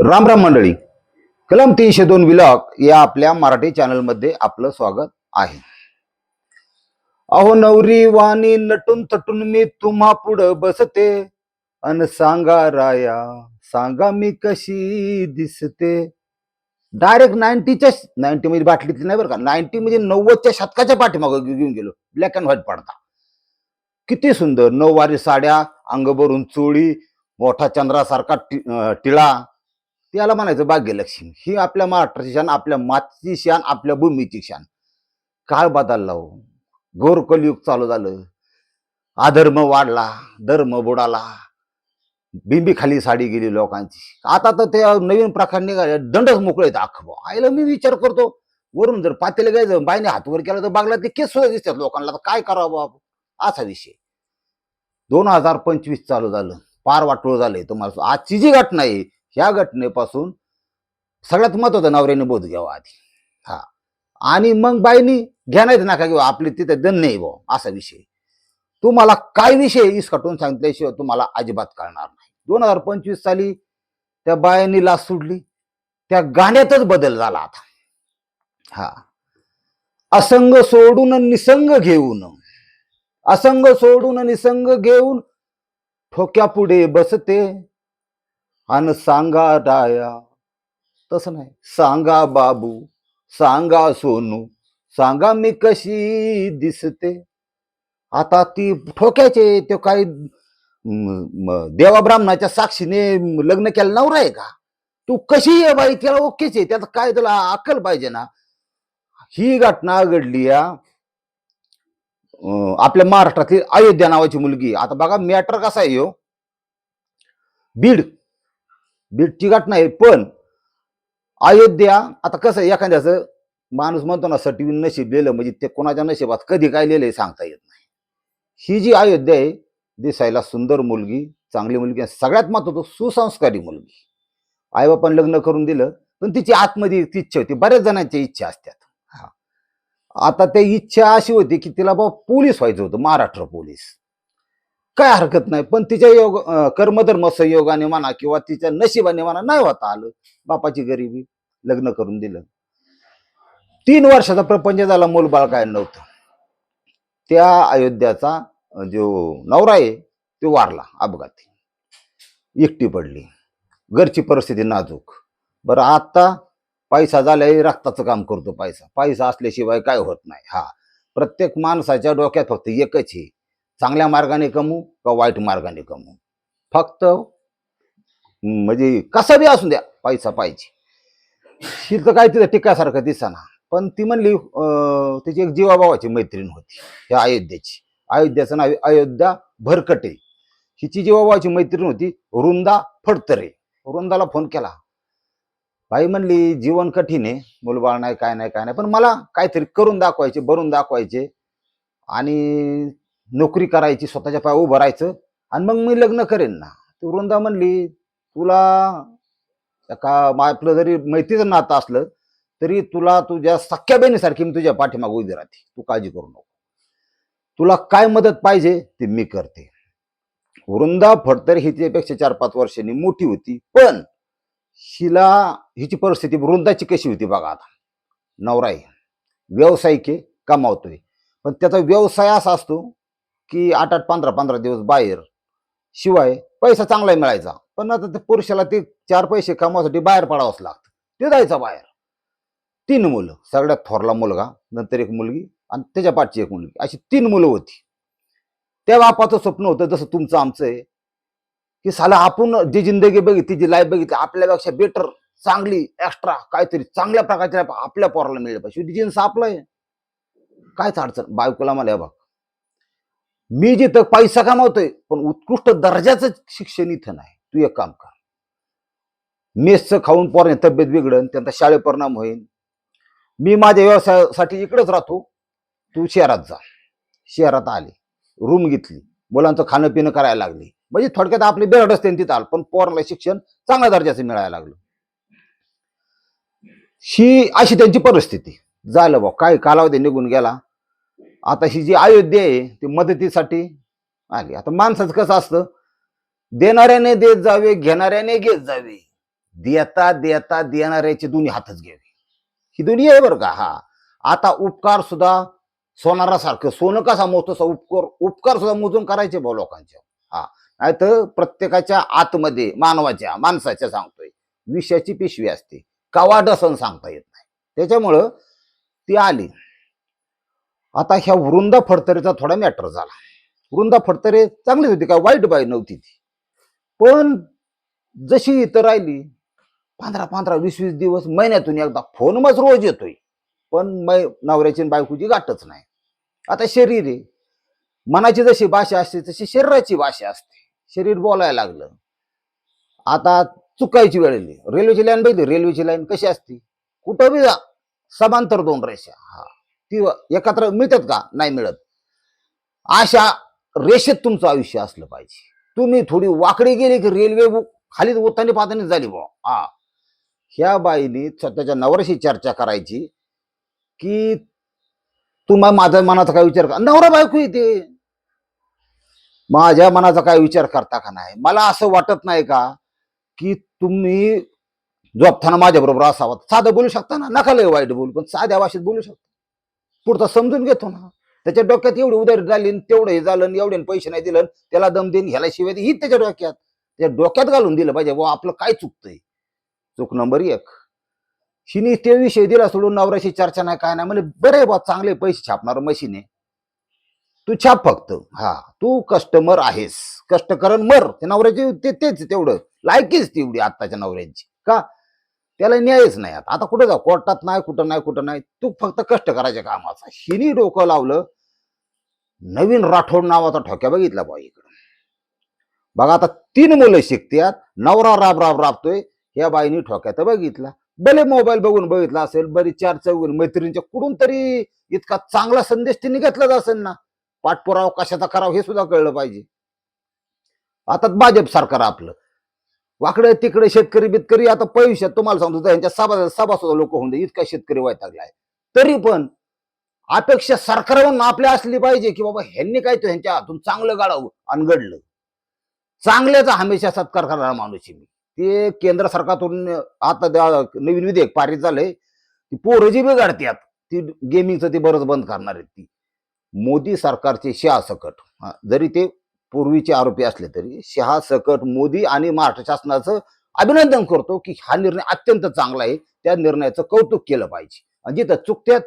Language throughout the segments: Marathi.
राम राम मंडळी. कलम तीनशे दोन विलॉग या आपल्या मराठी चॅनलमध्ये आपलं स्वागत आहे. अहो नवरी वाणी नटून तटून मी तुम्हा पुढं बसते. अन सांगा राया सांगा मी कशी दिसते. डायरेक्ट नाईन्टीच्या नाईन्टी मध्ये बाटलीतली नाही बरं का. नाईन्टी म्हणजे नव्वदच्या शतकाच्या पाठीमागं घेऊन गेलो. ब्लॅक अँड व्हाईट पडता किती सुंदर. नऊवारी साड्या अंग भरून चोळी मोठा चंद्रासारखा टिळा त्याला म्हणायचं भाग्यलक्ष्मी ही आपल्या महाराष्ट्राची शान आपल्या मातीची शान आपल्या भूमीची शान. काळ बदलला हो घोर चालू झालं. अधर्म वाढला धर्म बुडाला. बिंबी खाली साडी गेली लोकांची. आता तर ते नवीन प्रकार निघाले दंडच मोकळे आहेत अख्खं आईला मी विचार करतो वरून जर पातेलं घ्यायचं बाईने हातवर केला तर बागला ते केस सुद्धा दिसतात लोकांना. तर काय करावं बाबा? असा विषय. दोन हजार पंचवीस चालू झालं. पार वाटोळ झालंय तुम्हाला. आजची जी घटना आहे ह्या घटनेपासून सगळ्यात महत्वाचं नवऱ्याने बोध घ्यावा आधी. हा. आणि मग बाईनी घ्या नाही नका किंवा आपली तिथे दन नाही भाऊ असा विषय. तुम्हाला काय विषय इसकटून सांगितल्याशिवाय तुम्हाला अजिबात कळणार नाही. दोन हजार पंचवीस साली त्या बायांनी लाच सोडली त्या गाण्यातच बदल झाला आता. हा. असंग सोडून निसंग घेऊन. असंग सोडून निसंग घेऊन ठोक्या पुढे बसते. अन सांगा राया तसं नाही. सांगा बाबू सांगा सोनू सांगा मी कशी दिसते. आता ती ठोक्याचे तो काही देवा ब्राह्मणाच्या साक्षीने लग्न केलं नवरा आहे का? तू कशी आहे बाई? त्याला ओकेच आहे. त्यात काय तुला अक्कल पाहिजे ना? ही घटना घडली या आपल्या महाराष्ट्रातली अयोध्या नावाची मुलगी. आता बघा मॅटर कसा आहे हो? बीड. बीडची घटना आहे पण अयोध्या आता कसं आहे, एखाद्याचं माणूस म्हणतो ना सटवी नशीब लिहिलं म्हणजे ते कोणाच्या नशिबात कधी काय लिहिलंय सांगता येत नाही. ही जी अयोध्या आहे दिसायला सुंदर मुलगी चांगली मुलगी आणि सगळ्यात महत्वाचं सुसंस्कारी मुलगी. आईबापान लग्न करून दिलं पण तिची आतमध्ये ती इच्छा होती बऱ्याच जणांच्या इच्छा असतात हा. आता त्या इच्छा अशी होती की तिला बाबा पोलीस व्हायचं होतं महाराष्ट्र पोलीस. काय हरकत नाही. पण तिच्या योग कर्मधर्म संयोगाने म्हणा किंवा तिच्या नशिबाने म्हणा नाही होता आलं. बापाची गरिबी लग्न करून दिलं. तीन वर्षाचा प्रपंच झाला मूलबाळ काय नव्हतं. त्या अयोध्याचा जो नवरा आहे तो वारला अपघाती. एकटी पडली. घरची परिस्थिती नाजूक. बरं आता पैसा झाल्या रक्ताचं काम करतो पैसा. पैसा असल्याशिवाय काय होत नाही. हा. प्रत्येक माणसाच्या डोक्यात फक्त एकच आहे. चांगल्या मार्गाने कमवू का वाईट मार्गाने कमवू? फक्त म्हणजे कसा बी असू द्या पैसा पाहिजे. ही तर काय तिथं टिकासारखं दिसाना. पण ती म्हणली तिची एक जीवाभावाची मैत्रीण होती ह्या अयोध्येची. अयोध्याचं नाव अयोध्या भरकटे. हिची जीवाभावाची मैत्रीण होती वृंदा फडतरे. वृंदाला फोन केला. बाई म्हणली जीवन कठीण आहे मुलबाळ नाही काय नाही काय नाही पण मला काहीतरी करून दाखवायचे भरून दाखवायचे. आणि नोकरी करायची स्वतःच्या पाय उभं राहायचं. आणि मग मी लग्न करेन ना. ती वृंदा म्हणली तुला का आपलं जरी मैत्रीचं नातं असलं तरी तुला तुझ्या सख्या बहिणीसारखी मी तुझ्या पाठीमागे उभी राहते. तू काळजी करू नको. तुला काय मदत पाहिजे ते मी करते. वृंदा फडतर ही चार पाच वर्षांनी मोठी होती. पण हिला हिची परिस्थिती वृंदाची कशी होती बघा आता. नवरा आहे. व्यावसायिक आहे कमावतोय. पण त्याचा व्यवसाय असा असतो की आठ आठ पंधरा पंधरा दिवस बाहेर. शिवाय पैसा चांगला मिळायचा. पण आता ते पुरुषाला ते चार पैसे कमावसाठी बाहेर पडावंच लागतं. ते जायचं बाहेर. तीन मुलं. सगळ्यात थोरला मुलगा नंतर एक मुलगी आणि त्याच्या पाठची एक मुलगी. अशी तीन मुलं होती. त्या बापाचं स्वप्न होतं जसं तुमचं आमचं आहे की साला आपण जी जिंदगी बघितली जी लाईफ बघितली आपल्यापेक्षा बेटर चांगली एक्स्ट्रा काहीतरी चांगल्या प्रकारची आपल्या पोराला मिळेल पाहिजे. जिन्स आपलं आहे. कायच अडचण. बायकोला मला बघ मी जिथं पैसा कमावतोय पण उत्कृष्ट दर्जाचं शिक्षण इथं नाही. तू एक काम कर. मेसचं खाऊन पोरणे तब्येत बिघडन त्यांचा शाळे परिणाम होईल मी माझ्या व्यवसायासाठी इकडेच राहतो. तू शहरात जा. शहरात आले. रूम घेतली. मुलांचं खाणं पिणं करायला लागली. म्हणजे थोडक्यात आपली बेरड असते तिथं आलं पण पोराला शिक्षण चांगल्या दर्जाचं मिळायला लागलं. ही अशी त्यांची परिस्थिती. झालं भाऊ काय कालावधी निघून गेला. आता ही जी अयोध्या आहे ती मदतीसाठी आली. आता माणसाचं कसं असतं? देणाऱ्याने देत जावे घेणाऱ्याने घेत जावे. देता देता देणाऱ्याचे दोन्ही हातच घ्यावे. ही दोन्ही आहे बरं का? हा. आता उपकार सुद्धा सोनारासारखं सोनं कसा मोजतो? उपकार उपकार सुद्धा मोजून करायचे भाऊ लोकांच्या हा. नाही तर प्रत्येकाच्या आतमध्ये मानवाच्या माणसाच्या सांगतोय. विषयाची पिशवी असते. कवा डसन सांगता येत नाही. त्याच्यामुळं ती आली. आता ह्या वृंदा फडतरेचा थोडा मॅटर झाला. वृंदा फडतरे चांगलीच होती काय वाईट बाई नव्हती ती. पण जशी इथं राहिली पंधरा पंधरा वीस वीस दिवस महिन्यातून एकदा फोन मग रोज येतोय. पण मै नवऱ्याची बायकोची गाठच नाही. आता शरीर आहे. मनाची जशी भाषा असते तशी शरीराची भाषा असते. शरीर बोलायला लागलं. आता चुकायची वेळ आली. रेल्वेची लाईन बघितली. रेल्वेची लाईन कशी असते? कुठं बी जा. समांतर दोन रेषा. हा. ती एकत्र मिळतात का? नाही मिळत. अशा रेषेत तुमचं आयुष्य असलं पाहिजे. तुम्ही थोडी वाकडी गेली की रेल्वे खाली ओतानी पातानी झाली बुवा. हा. ह्या बाईने स्वतःच्या नवऱ्याशी चर्चा करायची की तुम्हा माझ्या मनाचा काय विचार कर नवरा बायको येते माझ्या मनाचा काय विचार करता का नाही? मला असं वाटत नाही का की तुम्ही झोपताना माझ्याबरोबर असावा. साधं बोलू शकता ना? नका लय वाईट बोलू पण साध्या भाषेत बोलू शकता. पुढचा समजून घेतो ना. त्याच्या डोक्यात एवढी उदारी झाली तेवढं हे झालं न एवढे पैसे नाही दिलं त्याला दम देईन ह्याला शिवाय ही त्याच्या डोक्यात. त्या डोक्यात घालून दिलं पाहिजे व आपलं काय चुकतंय? चूक नंबर एक. हिने ते विषय दिला सोडून नवऱ्याशी चर्चा नाही काय नाही. म्हणजे बरे बा चांगले पैसे छापणार मशीन आहे. तू छाप फक्त. हा तू कस्टमर आहेस. कष्ट करण मर. ते नवऱ्याची तेच तेवढं. लायकीच तेवढी आत्ताच्या नवऱ्यांची. का? त्याला न्यायच नाही आता. आता कुठे जा कोर्टात नाही कुठं नाही कुठं नाही. तू फक्त कष्ट करायच्या कामाचा. हिनी डोकं लावलं. नवीन राठोड नावाचा ठोक्या बघितला बा इकडं. बघा आता तीन मुलं शिकत्यात. नवरा राब राब राबतोय. या बाईनी ठोक्यात बघितला. भले मोबाईल बघून बघितला असेल बरी चार चौघून मैत्रिणीच्या कुठून तरी इतका चांगला संदेश तिने घेतलाच असेल ना? पाठपुरावा कशाचा करावा हे सुद्धा कळलं पाहिजे. आता भाजप सरकार आपलं. वाकडं तिकडे शेतकरी बितकरी आता पैशात तुम्हाला सांगतो यांच्या सभा सभा लोक होऊन दे इतका शेतकरी वैतागलाय तरी पण अपेक्षा सरकारवरून आपल्या असली पाहिजे की बाबा ह्यांनी काय तो ह्यांच्या हातून चांगलं गाडावं आणि घडलं चांगल्याचा हमेशा सत्कार करणारा माणूस आहे मी. ते केंद्र सरकारतून आता नवीन विधेयक पारित झालंय. ती पोरं जी बिघडत्यात ती गेमिंगचं ते बरंच बंद करणार आहेत ती. मोदी सरकारचे शासकट जरी ते पूर्वीचे आरोपी असले तरी शहा सकट मोदी आणि महाराष्ट्र शासनाचं अभिनंदन करतो की हा निर्णय अत्यंत चांगला आहे. त्या निर्णयाचं कौतुक केलं पाहिजे. आणि जिथं चुकत्यात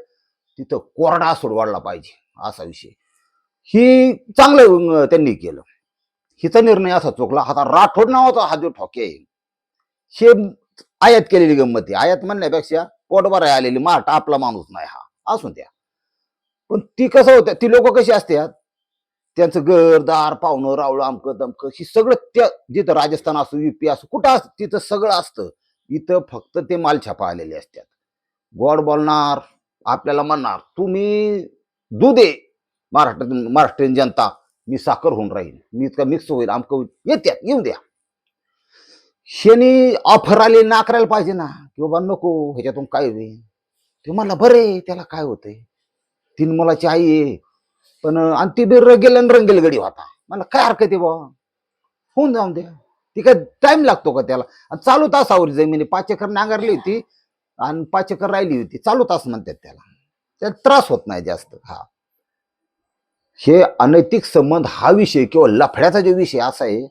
तिथं कोरडा सोडवाडला पाहिजे असा विषय. ही चांगलं त्यांनी केलं. हिचा निर्णय असा चुकला आता राठोड नावाचा हा जो ठोके आहे हे आयात केलेली गंमत आहे. आयात म्हणण्यापेक्षा पोटभराय आलेली माठ आपला माणूस नाही हा. असून द्या. पण ती कसं होतं ती लोक कशी असतात त्यांचं घरदार पाहुणं रावळं अमकं दमकं ही सगळं त्या जिथं राजस्थान असो युपी असो कुठं असतं तिथं सगळं असतं. इथं फक्त ते मालछापा आलेले असतात. गोड बोलणार आपल्याला म्हणणार तुम्ही दूध आहे महाराष्ट्रातून महाराष्ट्रीयन जनता मी साखर होऊन राहील मी इतका मिक्स होईल आमकं येत्यात येऊ द्या. शेनी ऑफर आली नाकारायला पाहिजे ना की बाबा नको ह्याच्यातून काय होईल? ते म्हणला बरे त्याला काय होतंय? तीन मुलाची आई आहे पण आणि ती बी रंगेल आणि रंगेल गडी होता. मला काय हरकत आहे बाबा होऊन जाऊन दे. ती काय टाइम लागतो का त्याला? आणि चालू तासावर जमिनी पाच एकर नांगरली होती आणि पाच एकर राहिली होती. चालू तास म्हणतात त्याला. त्यात त्रास होत नाही जास्त. हा. हे अनैतिक संबंध हा विषय किंवा लफड्याचा जो विषय असा आहे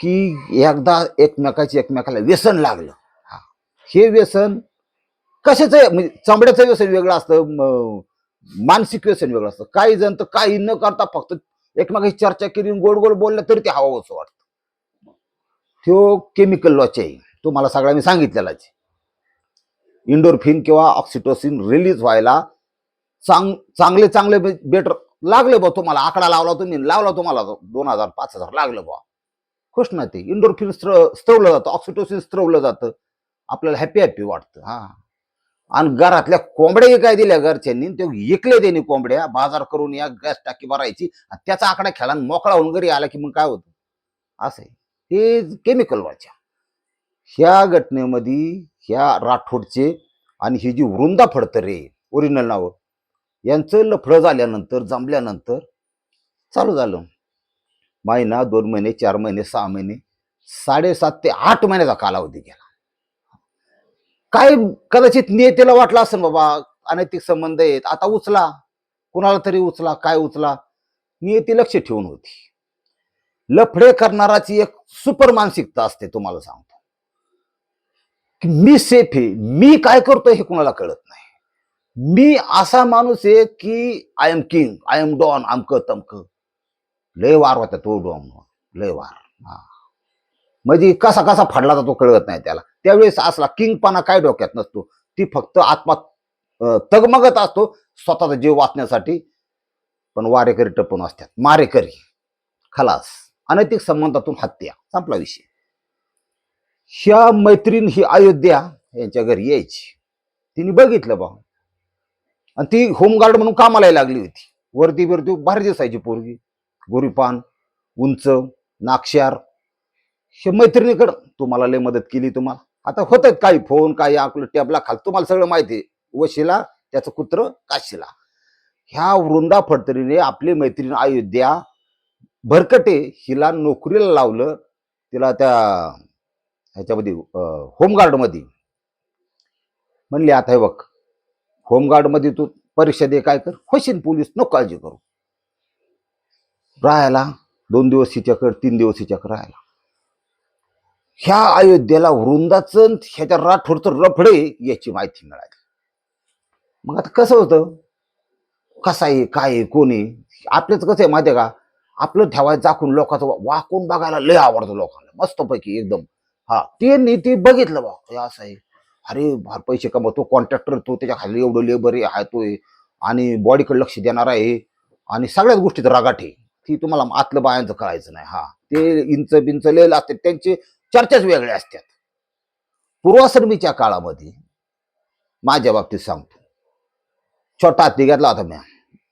की एकदा एकमेकाची एकमेकाला व्यसन लागलं. हा. हे व्यसन कशाचं आहे? म्हणजे चांबड्याचं व्यसन वेगळं असतं मानसिक व्यसन वेगळं असतं. काही जण तर काही न करता फक्त एकमेकाची चर्चा केली गोड गोड बोललं तरी ते हवा असं वाटतं. तो केमिकल लॉच आहे. तुम्हाला सगळ्यांनी सांगितलेलाच इंडोरफिन किंवा ऑक्सिटोसिन रिलीज व्हायला चांग चांगले चांगले बेटर लागले बा तुम्हाला. आकडा लावला तुम्ही लावला तुम्हाला दोन हजार पाच हजार लागलं बा खुश ना ते. इंडोरफिन स्त्र स्त्रवलं जातं. ऑक्सिटोसिन स्त्रवलं जातं. आपल्याला हॅपी हॅपी वाटतं. हा. आणि घरातल्या कोंबड्या काय दिल्या घरच्यांनी ते विकले त्यांनी कोंबड्या बाजार करून या गॅस टाकी भरायची आणि त्याचा आकडा खेळा आणि मोकळा होऊन घरी आला की मग काय होतं? असं आहे. ते केमिकल वाच्या ह्या घटनेमध्ये ह्या राठोडचे आणि ही जी वृंदा फडतरे ओरिजिनल नावं यांचं लफडं झाल्यानंतर जमल्यानंतर चालू झालं. महिना दोन महिने चार महिने सहा महिने साडेसात ते आठ महिन्याचा कालावधी गेला. काय कदाचित नियतीला वाटलं असेल बाबा अनैतिक संबंध आहेत आता उचला. कुणाला तरी उचला काय उचला? नियती लक्ष ठेवून होती. लफडे करणाराची एक सुपर मानसिकता असते तुम्हाला सांगतो. की मी सेफ आहे मी काय करतोय हे कुणाला कळत नाही. मी असा माणूस आहे की I am king I am don आमक तमक. लय वार होता तो डॉन लय वार. हा. म्हणजे कसा कसा फाडला जातो कळत नाही त्याला. त्यावेळेस असला किंगपणा काय डोक्यात नसतो. ती फक्त आत्मा तगमगत असतो. स्वतःचा जीव वाचण्यासाठी. पण वारेकरी टपून असतात. मारेकरी. खलास. अनैतिक संबंधातून हत्या. संपला विषय. ह्या मैत्रीण ही अयोध्या यांच्या घरी यायची. तिने बघितलं बा. आणि ती होमगार्ड म्हणून कामाला लागली होती. वरती वरती भारी दिसायची पोरगी. गोरीपान उंच नाक्षार हे मैत्रिणीकडं तुम्हाला लय मदत केली तुम्हाला. आता होतं काही फोन काही आपलं टॅबला खाल. तुम्हाला सगळं माहिती आहे. वशिला त्याचं कुत्र काशीला. ह्या वृंदा फडतरीने आपली मैत्रीण अयोध्या भरकटे हिला नोकरीला लावलं. तिला त्या ह्याच्यामध्ये होमगार्डमध्ये. म्हणले आता हे बघ होमगार्डमध्ये तू परीक्षा दे काय कर. होशील पोलीस नको काळजी करू. राहायला दोन दिवस हिच्याकडे तीन दिवस हिच्याकडे राहायला. ह्या अयोध्येला वृंदाचं ह्याच्या राठोडचं रफडे याची माहिती मिळाली. मग आता कसं होतं? कसं आहे काय आहे कोण आहे? आपल्याच कसं आहे माहिती आहे का? आपलं ठेवायचं जाखून लोकांचं वाकून बघायला लय आवडतं लोकांना. मस्तपैकी एकदम. हा ते नी ते बघितलं बा. हे असं आहे. अरे फार पैसे कमवतो कॉन्ट्रॅक्टर तो त्याच्याखाली एवढं लेबर आहे तो आहे. आणि बॉडीकडे लक्ष देणार आहे. आणि सगळ्याच गोष्टीत रागाट आहे. ती तुम्हाला आतलं बायांचं कळायचं नाही. हा ते इंच बिंच लिहिलं असते त्यांचे चर्चाच वेगळ्या असतात. पूर्वाश्रमीच्या काळामध्ये माझ्या बाबतीत सांगतो. छोटा हत्ती घेतला होता मी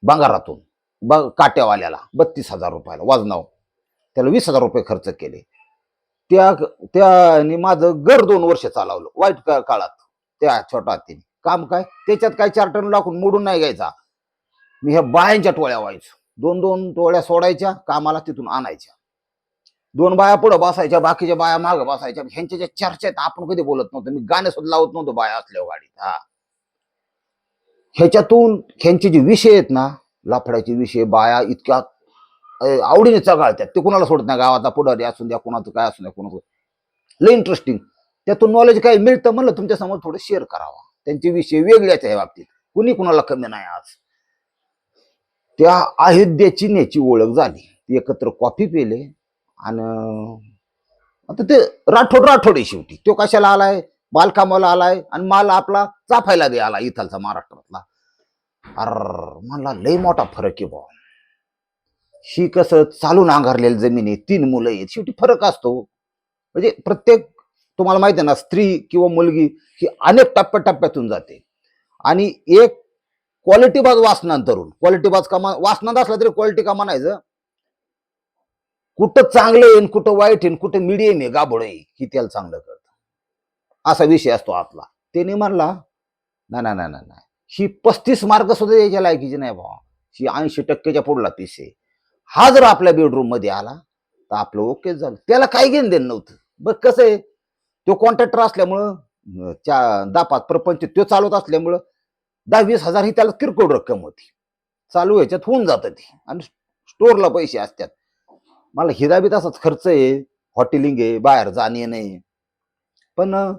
बंगारातून ब काट्यावाल्याला बत्तीस हजार रुपयाला वाजनाव त्याला वीस हजार रुपये खर्च केले. त्या त्याने माझं घर दोन वर्ष चालवलं वाईट का- काळात. त्या छोटा हत्तीने. काम काय? त्याच्यात काय चार टन टाकून मोडून नाही घ्यायचा. मी ह्या बायांच्या टोळ्या व्हायचो. दोन दोन टोळ्या सोडायच्या कामाला तिथून आणायच्या. दोन बाया पुढे बसायच्या बाकीच्या बाया मागं बसायच्या. ह्यांच्या ज्या चर्चा आहेत आपण कधी बोलत नव्हतो. मी गाणे सुद्धा लावत नव्हतो बाया असल्यावर गाडीत हा. ह्याच्यातून ह्यांचे जे विषय आहेत ना लफड्याचे विषय बाया इतक्या आवडीने चगाळतात. ते कुणाला सोडत नाही गावाचा पुढारी असून द्या कुणाचं काय असून द्या कुणाचं. लय इंटरेस्टिंग त्यातून नॉलेज काय मिळतं म्हणलं तुमच्यासमोर थोडं शेअर करावा. त्यांचे विषय वेगळ्याच आहे बाबतीत. कुणी कुणाला कमी नाही आज. त्या अयोध्येची न्याची ओळख झाली. एकत्र कॉफी पिले आणि आता ते राठोड राठोड आहे शेवटी. तो कशाला आलाय? बालकामाला आलाय आणि माल आपला चाफायला बी आला इथलचा महाराष्ट्रातला. अर म्हणला लय मोठा फरक आहे बा. ही कसं चालून अंगारलेली जमीन आहे तीन मुलं आहेत शेवटी फरक असतो. म्हणजे प्रत्येक तुम्हाला माहिती आहे ना स्त्री किंवा मुलगी ही अनेक टप्प्याटप्प्यातून जाते. आणि एक क्वालिटी बाज वासनांतरून क्वालिटी बाज कमा वासनात असला तरी क्वालिटी का म्हणायचं कुठं चांगलं आहे आणि कुठं वाईट येईन आणि कुठं मिडियम आहे गाभोळ आहे ही त्याला चांगलं कळतं. असा विषय असतो आतला त्याने म्हणला नाही नाही नाही नाही ही पस्तीस मार्क सुद्धा याच्या लायकीची नाही भावा. ही ऐंशी टक्क्याच्या पुढला पीस आहे. हा जर आपल्या बेडरूममध्ये आला तर आपलं ओके झालं. त्याला काही घेणं देणं नव्हतं. बघ कसं आहे? तो कॉन्ट्रॅक्टर असल्यामुळं त्या दापात प्रपंच तो चालवत असल्यामुळं दहा वीस हजार ही त्याला किरकोळ रक्कम होती. चालू ह्याच्यात होऊन जातं ती. आणि स्टोअरला पैसे असतात. मला हिराबी तसाच खर्च आहे. हॉटेलिंग आहे बाहेर जाणे नाही. पण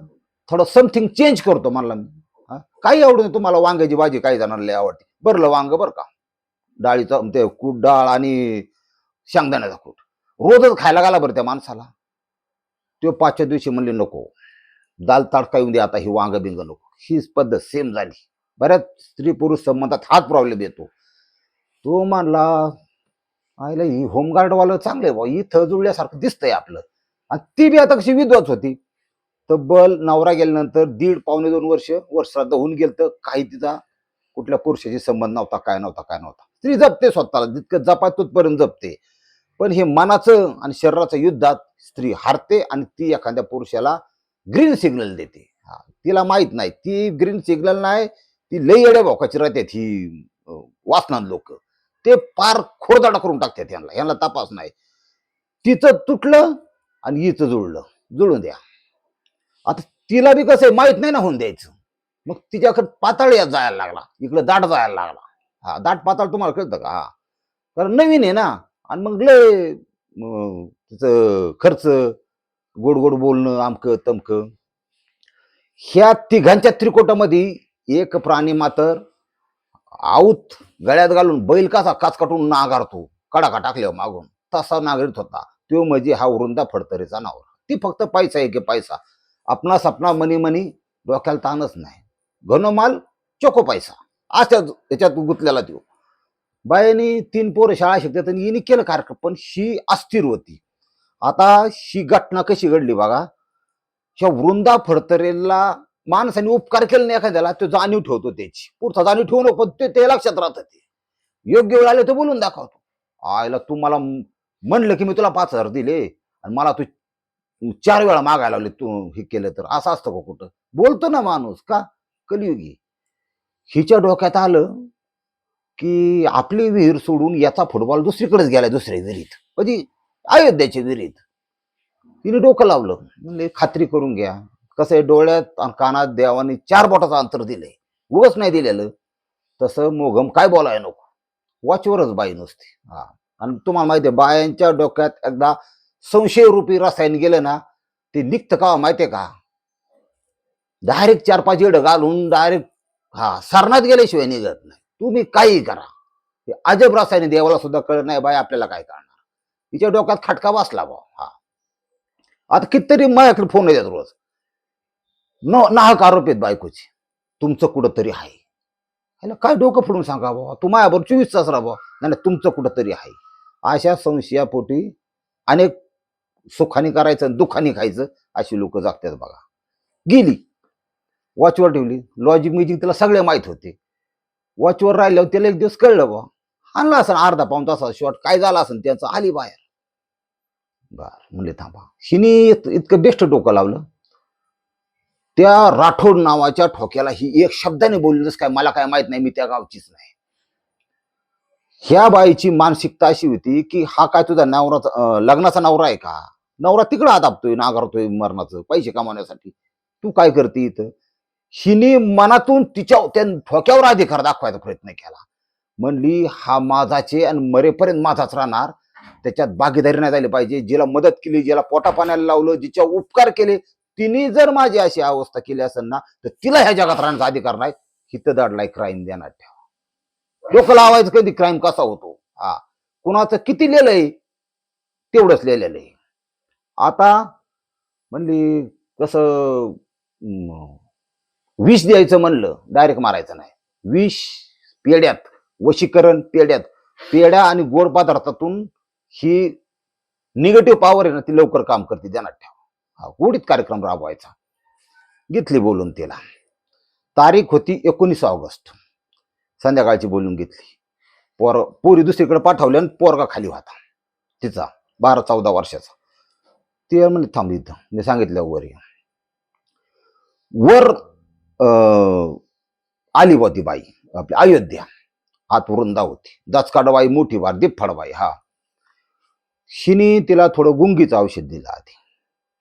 थोडं समथिंग चेंज करतो म्हणला मी. हा? काही आवडत नाही तुम्हाला वांग्याची भाजी काही जणांना लय आवडते. बरलं वांग बरं का. डाळीचं ते कूट डाळ आणि शेंगदाण्याचा कूट. रोजच खायला घाला बरं त्या माणसाला. तो पाचव्या दिवशी म्हणले नको. दाल तडका येऊन दे आता ही वांग बिंग नको. हीच पद्धत सेम झाली. बऱ्याच स्त्री पुरुष संबंधात हाच प्रॉब्लेम येतो. तो म्हणला आईला ही होमगार्डवालं चांगलं आहे ही इथं जुळल्यासारखं दिसतंय आपलं. आणि ती बी आता कशी विधवाच होती. तब्बल नवरा गेल्यानंतर दीड पावणे दोन वर्ष वर्षात होऊन गेलं तर काही तिचा कुठल्या पुरुषाशी संबंध नव्हता काय नव्हता काय नव्हता. स्त्री जपते स्वतःला जितकं जपाय तोपर्यंत जपते. पण हे मनाचं आणि शरीराचं युद्धात स्त्री हारते आणि ती एखाद्या पुरुषाला ग्रीन सिग्नल देते. हा, तिला माहीत नाही. ती ग्रीन सिग्नल नाही ती लई येड्या भोकाची राहतात ही वाचणार लोक. ते पार खोडदाडा करून टाकतात यांना. यांना तपास नाही. तिचं तुटलं आणि हिचं जुळलं. जुळून द्या. आता तिला बी कसं आहे माहीत नाही ना होऊन द्यायचं. मग तिच्याकडे पाताळ यात जायला लागला. इकडं दाट जायला लागला. हा दाट पाताळ तुम्हाला कळतं का? हा. कारण नवीन आहे ना. आणि मग लय तिचं खर्च गोड गोड बोलणं आमकं तमकं. ह्या तिघांच्या त्रिकोटामध्ये एक प्राणी मात्र आऊत गळ्यात घालून बैल कसा काच काटून नागारतो. कडाका टाकल्यावर मागून. तसा नागरित होता. तो म्हणजे हा वृंदा फडतरेचा नावर. ती फक्त पैसा आहे की पैसा. आपणा सपना मनी मनी डोक्याला ताणच नाही. घनमाल चोको पैसा. अशा याच्यात गुतलेला तो बायानी तीन पोरं शाळा शिकतात आणि हिने केलं कार्यक्रम पण शी अस्थिर होती. आता शी घटना कशी घडली बघा. ह्या वृंदा फडतरेला माणसाने उपकार केला नाही एखाद्याला तो जाणीव ठेवतो त्याची. पुढचा जाणीव ठेवू नको पण ते ते लक्षात राहतं ते. योग्य वेळ आले तर बोलून दाखवतो. आयला तू मला म्हणलं की मी तुला पाच हजार दिले आणि मला तू चार वेळा मागायला लावले तू हे केलं तर. असं असतं का कुठं? बोलतो ना माणूस का? कलियुगी. हिच्या डोक्यात आलं की आपली विहीर सोडून याचा फुटबॉल दुसरीकडेच गेलाय दुसऱ्या विहिरीत. म्हणजे अयोध्याच्या विहिरीत. तिने डोकं लावलं. म्हणले खात्री करून घ्या. कसं डोळ्यात आणि कानात देवाने चार बोटाचं अंतर दिलंय. उगच नाही दिलेलं. तसं मोगम काय बोलाय नको. वॉचवरच बाई नसते. हा. आणि तुम्हाला माहिती आहे बायांच्या डोक्यात एकदा संशय रुपी रसायन गेलं ना ते निघतं का हो माहितीये का? डायरेक्ट चार पाच येड घालून डायरेक्ट हा सरणात गेल्याशिवाय निघत नाही. तुम्ही काही करा. ते अजब रसायन देवाला सुद्धा कळत नाही बाई आपल्याला काय करणार? तिच्या डोक्यात खटका बसला बा हा. आता कितीतरी माझ्याकडे फोन येतात रोज. न नाहक आरोप आहेत बायकोचे. तुमचं कुठं तरी आहे. ह्याला काय डोकं फोडून सांगा बाबा तू माझ्याबरोबर चोवीस तास राहा बुवा. नाही तुमचं कुठं तरी आहे. अशा संशयापोटी अनेक सुखाने करायचं आणि दुःखाने खायचं अशी लोक जागतात बघा. गेली. वॉचवर ठेवली. लॉजिक म्युजिक तिला सगळे माहीत होते. वॉचवर राहिल्यावर त्याला एक दिवस कळलं बा आणला असं अर्धा पाऊन तासा शॉर्ट काय झाला असं त्याचं? आली बाहेर. बर म्हणले थांबा. हिने इत- इतकं बेस्ट डोकं लावलं. त्या राठोड नावाच्या ठोक्याला ही एक शब्दाने बोललीच काय? मला काय माहीत नाही मी त्या गावचीच नाही. ह्या बाईची मानसिकता अशी होती की हा काय तुझा नवराचा लग्नाचा नवरा आहे का? नवरा तिकडं आदाबतोय नागारतोय मरणाचं पैसे कमावण्यासाठी. तू काय करते इथं? हिने मनातून तिच्या त्या ठोक्यावर अधिकार दाखवायचा प्रयत्न केला. म्हणली हा माझाचे आणि मरेपर्यंत माझाच राहणार. त्याच्यात भागीदारी नाही झाली पाहिजे. जिला मदत केली जिला पोटा पाण्याला लावलं जिच्या उपकार केले तिने जर माझी अशी अवस्था केली असेल ना तर तिला ह्या जगात राहण्याचा अधिकार नाही. हिथं दाडलाय क्राईम देणार ठेवा. डोकं लावायचं कधी क्राईम कसा होतो? हा. कुणाचं किती लिहिलंय? तेवढंच लिहिलेलं आहे. आता म्हणली कसं विष द्यायचं म्हणलं डायरेक्ट मारायचं नाही. विष पेड्यात वशीकरण पेड्यात. पेड्या आणि गोड पदार्थातून ही निगेटिव्ह पॉवर आहे ना ती लवकर काम करते ध्यानात ठेवा. हा गोडीत कार्यक्रम राबवायचा. घेतली बोलून तिला. तारीख होती एकोणीस ऑगस्ट. संध्याकाळची बोलून घेतली. पोर पोरी दुसरीकडे पाठवली आणि पोरगा खाली होता. तिचा बारा चौदा वर्षाचा. ते म्हणजे थांब इथं. मी सांगितलं वर ये. वर आली होती बाई आपली अयोध्या. आत वृंदा होती. दचकाडबाई मोठी वार दिप्फाडबाई हा. हिने तिला थोडं गुंगीचं औषध दिलं आधी.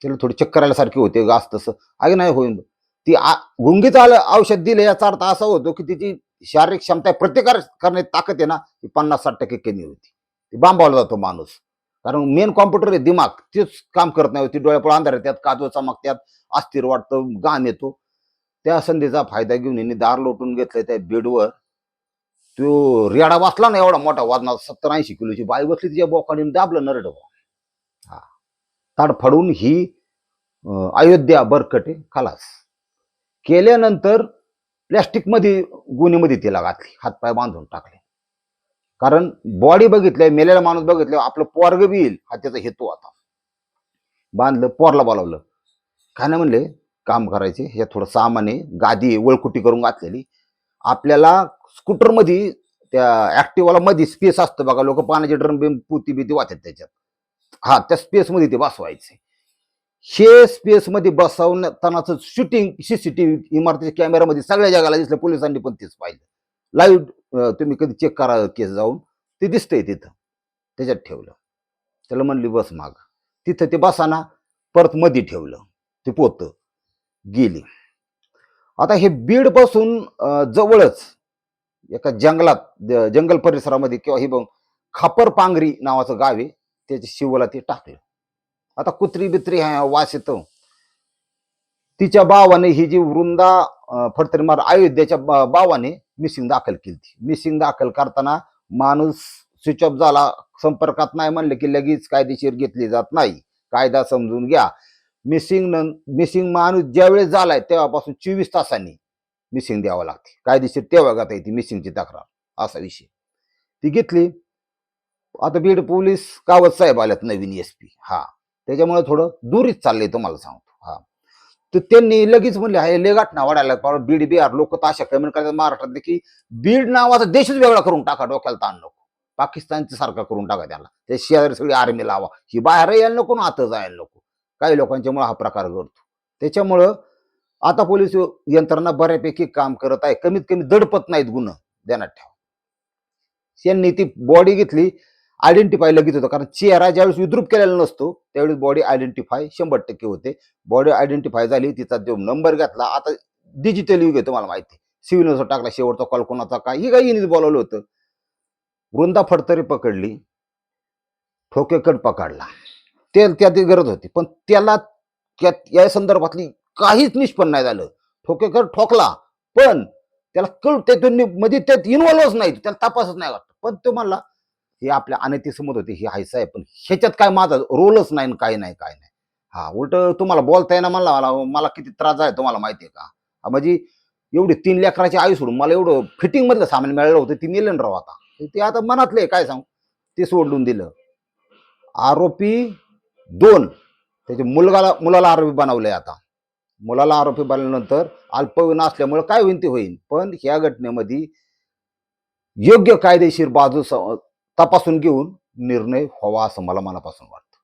त्याला थोडी चक्कर आल्यासारखे होते गास तसं. अगे नाही होईन? ती आ- गुंगीचं आलं औषध दिलं याचा अर्थ असा होतो की तिची शारीरिक क्षमता प्रतिकार करण्याची ताकद आहे ना ती पन्नास साठ टक्के कमी होती. ती बांबावला जातो माणूस. कारण मेन कॉम्प्युटर आहे दिमाग. तेच काम करत नाही होती डोळ्यापुढे अंधार येतात काजू चमकत्यात अस्थिर वाटतं गाण येतो. त्या संधीचा फायदा घेऊन यांनी दार लोटून घेतलं त्या बेडवर. तो रेडा वाचला ना एवढा मोठा वाजना सत्तर ऐंशी किलोची बाई बसली तिच्या बोकाडीने दाबलं नरड. हा. ताड फडून ही अयोध्या बरकटे खलास. केल्यानंतर प्लॅस्टिकमध्ये गुन्हेमध्ये तिला घातली हातपाय बांधून टाकले. कारण बॉडी बघितल्या मेलेला माणूस बघितलं आपलं पोरग बी येईल हा त्याचा हेतू आता. बांधलं पोरला बोलावलं. काय नाही म्हणले काम करायचे हे थोडं सामान आहे गादी आहे, वळकुटी करून घातलेली. आपल्याला स्कूटरमध्ये त्या ॲक्टिवाला मध्ये स्पेस असतं बघा लोक पाण्याचे ड्रम बिम पुती बिती वाचतात त्याच्यात. हा त्या स्पेसमध्ये ते बसवायचे. हे shooting C C shooting CCTV इमारतीच्या कॅमेरामध्ये सगळ्या जगाला दिसलं. पोलिसांनी पण तेच पाहिलं. लाईव्ह तुम्ही कधी चेक करा केस जाऊन. ते दिसतंय तिथं. त्याच्यात ठेवलं. त्याला म्हणली बस माग. तिथं ते बसाना परत मध्ये ठेवलं. ते पोत गेली. आता हे बीडपासून जवळच एका जंगलात जंगल परिसरामध्ये किंवा हे बघ खापर पांगरी नावाचं गाव आहे. त्याच्या शिवला ते टाकलं. आता कुत्री बित्री वास येतो. तिच्या बावाने ही जी वृंदा फडतरीमार अयोध्येच्या बावाने मिसिंग दाखल केली मिसिंग दाखल करताना माणूस स्विच ऑफ झाला. संपर्कात नाही म्हणले की लगेच कायदेशीर घेतली जात नाही. कायदा समजून घ्या. मिसिंग न मिसिंग माणूस ज्यावेळेस झालाय तेव्हापासून चोवीस तासांनी मिसिंग द्यावं लागते. कायदेशीर तेव्हा गाता येते मिसिंगची तक्रार. असा विषय. ती घेतली. आता बीड पोलीस कावत साहेब आल्यात नवीन एस पी हा. त्याच्यामुळे थोडं दूरीच चाललंय तुम्हाला सांगतो. हा. तर त्यांनी लगेच म्हणले हे लेगाट गाठना वाढायला बीड बिहार लोक तर अशा कमेंट करतात महाराष्ट्रात की बीड नावाचा देशच वेगळा करून टाका डोक्याला ताण नको. पाकिस्तानचं सारखा करून टाका त्याला. ते शेजारी सगळी आर्मी लावा. ही बाहेर यायला नको ना आता जायला नको. काही लोकांच्यामुळे हा प्रकार घडतो. त्याच्यामुळं आता पोलीस यंत्रणा बऱ्यापैकी काम करत आहे. कमीत कमी दडपत नाहीत गुन्हा. ध्यानात ठेवा. त्यांनी ती बॉडी घेतली. आयडेंटिफाय लगेच होतं. कारण चेहरा ज्यावेळेस विद्रूप केलेला नसतो त्यावेळेस बॉडी आयडेंटिफाय शंभर टक्के होते. बॉडी आयडेंटिफाय झाली तिचा जो नंबर घेतला आता डिजिटल युग आहे तुम्हाला माहिती सिव्हिल टाकला शेवटचा कॉल कोणाचा काय हे काही बोलावलं होतं. वृंदा फडतरी पकडली. ठोकेकड पकडला. ते त्याची गरज होती. पण त्याला त्या या संदर्भातली काहीच निष्पन्न नाही झालं. ठोकेकर ठोकला. पण त्याला कळ त्यातून मध्ये त्यात इन्व्हॉल्वच नाही. त्याला तपासच नाही वाटत. पण तो म्हणला हे आपल्या अनैतिसमोर होते ही हायस आहे पण ह्याच्यात काय माझा रोलच नाही काय नाही काय नाही. हा उलट तुम्हाला बोलता येईना मला मला किती त्रास आहे तुम्हाला माहिती आहे का म्हणजे एवढी तीन लेकराची आई सोडून मला एवढं फिटिंग मधलं सामान मिळालं होतं ती मिलन राव आता. ते आता मनातले काय सांगू? ते सोडून दिलं. आरोपी दोन. त्याच्या मुलगाला मुलाला आरोपी बनवलंय आता. मुलाला आरोपी बनल्यानंतर अल्पवयीन असल्यामुळे काय होईल ते होईल पण ह्या घटनेमध्ये योग्य कायदेशीर बाजू तपासून घेऊन निर्णय व्हावा असं मला मनापासून वाटतं.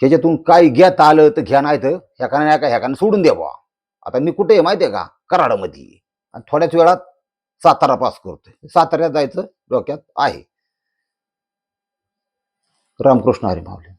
ह्याच्यातून काय घेता आलं तर घ्या नाही तर ह्याकाने नाही का ह्याकाने सोडून द्यावा. आता मी कुठे आहे माहिती आहे का? कराडामध्ये. आणि थोड्याच वेळात सातारा पास करतोय. साताऱ्यात जायचं डोक्यात आहे. रामकृष्ण हरी माऊली.